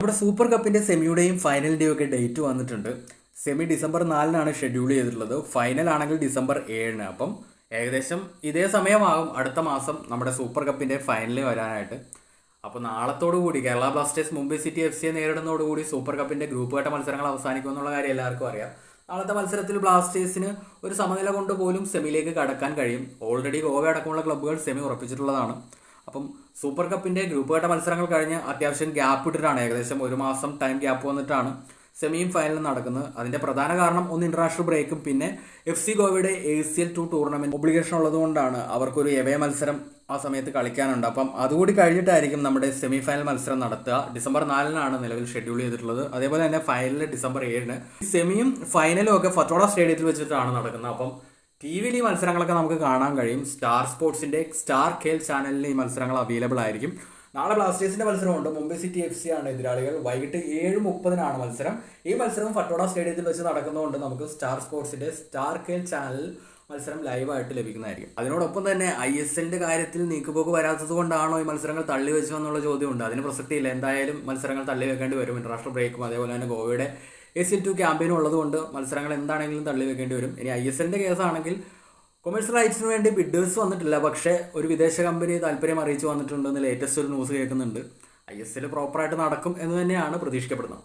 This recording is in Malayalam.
നമ്മുടെ സൂപ്പർ കപ്പിന്റെ സെമിയുടെയും ഫൈനലിന്റെയും ഒക്കെ ഡേറ്റ് വന്നിട്ടുണ്ട്. സെമി ഡിസംബർ നാലിനാണ് ഷെഡ്യൂൾ ചെയ്തിട്ടുള്ളത്. ഫൈനൽ ആണെങ്കിൽ ഡിസംബർ ഏഴിന്. അപ്പം ഏകദേശം ഇതേ സമയമാകും അടുത്ത മാസം നമ്മുടെ സൂപ്പർ കപ്പിന്റെ ഫൈനലിൽ വരാനായിട്ട്. അപ്പോൾ നാളത്തോടു കൂടി Kerala blasters Mumbai city F സിയെ നേരിടുന്നതോടുകൂടി സൂപ്പർ കപ്പിന്റെ ഗ്രൂപ്പ് ഘട്ട മത്സരങ്ങൾ അവസാനിക്കും എന്നുള്ള കാര്യം എല്ലാവർക്കും അറിയാം. നാളത്തെ മത്സരത്തിൽ ബ്ലാസ്റ്റേഴ്സിന് ഒരു സമനില കൊണ്ട് പോലും സെമിയിലേക്ക് കടക്കാൻ കഴിയും. ഓൾറെഡി ഗോവ അടക്കമുള്ള ക്ലബ്ബുകൾ സെമി ഉറപ്പിച്ചിട്ടുള്ളതാണ്. അപ്പം സൂപ്പർ കപ്പിന്റെ ഗ്രൂപ്പ് ഘട്ട മത്സരങ്ങൾ കഴിഞ്ഞ് അത്യാവശ്യം ഗ്യാപ്പ് ഇട്ടിട്ടാണ്. ഏകദേശം ഒരു മാസം ടൈം ഗ്യാപ്പ് വന്നിട്ടാണ് സെമിയും ഫൈനലും നടക്കുന്നത്. അതിന്റെ പ്രധാന കാരണം ഒന്ന് ഇന്റർനാഷണൽ ബ്രേക്കും പിന്നെ എഫ് സി ഗോവയുടെ A C L two tournament obligation ഉള്ളതുകൊണ്ടാണ് അവർക്കൊരു എവേ മത്സരം ആ സമയത്ത് കളിക്കാനുണ്ട്. അപ്പം അതുകൂടി കഴിഞ്ഞിട്ടായിരിക്കും നമ്മുടെ സെമി ഫൈനൽ മത്സരം നടത്തുക. ഡിസംബർ നാലിനാണ് നിലവിൽ ഷെഡ്യൂൾ ചെയ്തിട്ടുള്ളത്. അതേപോലെ തന്നെ ഫൈനൽ ഡിസംബർ ഏഴിന്. സെമിയും ഫൈനലും ഒക്കെ ഫത്തോള സ്റ്റേഡിയത്തിൽ വെച്ചിട്ടാണ് നടക്കുന്നത്. അപ്പം ടി വിയിൽ ഈ മത്സരങ്ങളൊക്കെ നമുക്ക് കാണാൻ കഴിയും. സ്റ്റാർ സ്പോർട്സിന്റെ സ്റ്റാർ ഖേൽ ചാനലിൽ ഈ മത്സരങ്ങൾ അവൈലബിൾ ആയിരിക്കും. നാളെ ബ്ലാസ്റ്റേഴ്സിന്റെ മത്സരമുണ്ട്. മുംബൈ സിറ്റി എഫ് സി ആണ് എതിരാളികൾ. വൈകിട്ട് ഏഴ് മുപ്പതിനാണ് മത്സരം. ഈ മത്സരം ഫട്ടോഡ സ്റ്റേഡിയത്തിൽ വെച്ച് നടക്കുന്നതുകൊണ്ട് നമുക്ക് സ്റ്റാർ സ്പോർട്സിന്റെ സ്റ്റാർ കേൽ ചാനൽ മത്സരം ലൈവായിട്ട് ലഭിക്കുന്നതായിരിക്കും. അതിനോടൊപ്പം തന്നെ ഐ എസ് എല്ലിന്റെ കാര്യത്തിൽ നീക്കുപോക്ക് വരാത്തത് കൊണ്ടാണോ ഈ മത്സരങ്ങൾ തള്ളി വെച്ചു എന്നുള്ള ചോദ്യമുണ്ട്. അതിന് പ്രസക്തിയില്ല. എന്തായാലും മത്സരങ്ങൾ തള്ളി വെക്കേണ്ടി വരും ഇന്റർനാഷണൽ ബ്രേക്കും അതേപോലെ തന്നെ ഗോവയുടെ എ സി ടു ക്യാമ്പയിനും ഉള്ളതുകൊണ്ട് മത്സരങ്ങൾ എന്താണെങ്കിലും തള്ളി വെക്കേണ്ടി വരും. ഇനി ഐ എസ് എല്ലിന്റെ കേസാണെങ്കിൽ കൊമേഴ്സ്യൽ റൈറ്റ്സിന് വേണ്ടി ബിഡേഴ്സ് വന്നിട്ടില്ല. പക്ഷേ ഒരു വിദേശ കമ്പനി താല്പര്യം അറിയിച്ചു വന്നിട്ടുണ്ടെന്ന് ലേറ്റസ്റ്റ് ഒരു ന്യൂസ് കേൾക്കുന്നുണ്ട്. ഐ എസ് എൽ പ്രോപ്പറായിട്ട് നടക്കും എന്ന് തന്നെയാണ് പ്രതീക്ഷിക്കപ്പെടുന്നത്.